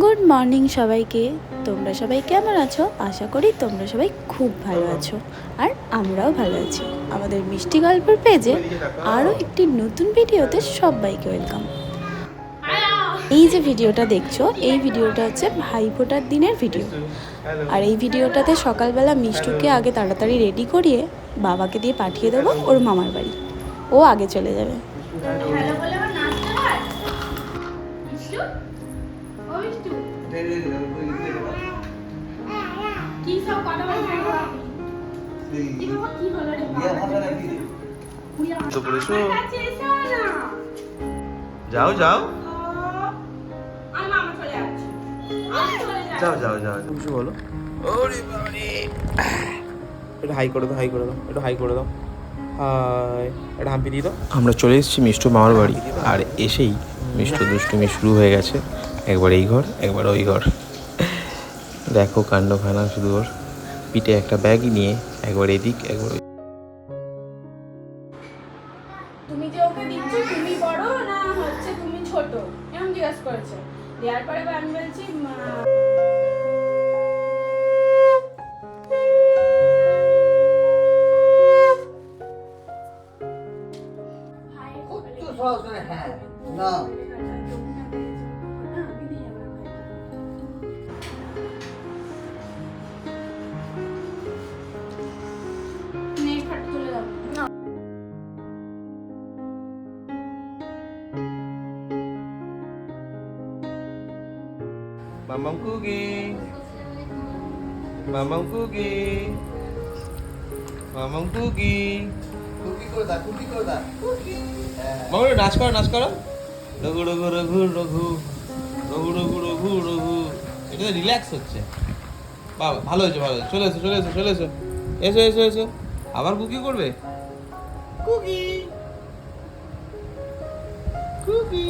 Good morning সবাইকে। তোমরা সবাই কেমন আছো? আশা করি তোমরা সবাই খুব ভালো আছো। আর আমরাও ভালো আছি। আমাদের মিষ্টি গল্পের পেজে আরও একটি নতুন ভিডিওতে সবাইকে ওয়েলকাম এই যে ভিডিওটা দেখছ, এই ভিডিওটা হচ্ছে ভাইফোঁটার দিনের ভিডিও। আর এই ভিডিওটাতে সকালবেলা মিষ্টুকে আগে তাড়াতাড়ি রেডি করিয়ে বাবাকে দিয়ে পাঠিয়ে দেবো ওর মামার বাড়ি। ও আগে চলে যাবে। কি সব কথা কি হলো রে তো করেছ আমার কাছে এসো না যাও যাও যাও যাও যাও। কিছু বলো? ওরে বাবারে। একটু হাই করে দাও হাই করে দাও একটু হাই করে দাও। হাই একটা হাম্পি দিয়ে দাও। আমরা চলে এসেছি মিষ্টু মামার বাড়ি। আর এসেই মিষ্টু দুষ্টুমি শুরু হয়ে গেছে। একবার এই ঘর একবার ওই ঘর দেখো কাণ্ড খানা শুধু ওর পিঠে একটা ব্যাগ নিয়ে একবার এদিক একবার ওই তুমি যে ওকে দিচ্ছ তুমি বড় না হচ্ছে তুমি ছোট? এরকম জিজ্ঞেস করেছে? দেওয়ার পরে আমি বলছি মা- ভাই, একটু সহজ করে হ্যাঁ না মামাম কুকি মামাম কুকি মামাম কুকি কুকি করে দা কুকি করে দা হ্যাঁ মামা নাচ করো নাচ করো রঘু রঘু রঘু রঘু রঘু রঘু রঘু রঘু। এটা রিল্যাক্স হচ্ছে। বাবা ভালো হয়েছে ভালো হয়েছে। চলে এসো চলে এসো চলে এসো। এসো এসো এসো। আবার কুকি করবে? Cookie cookie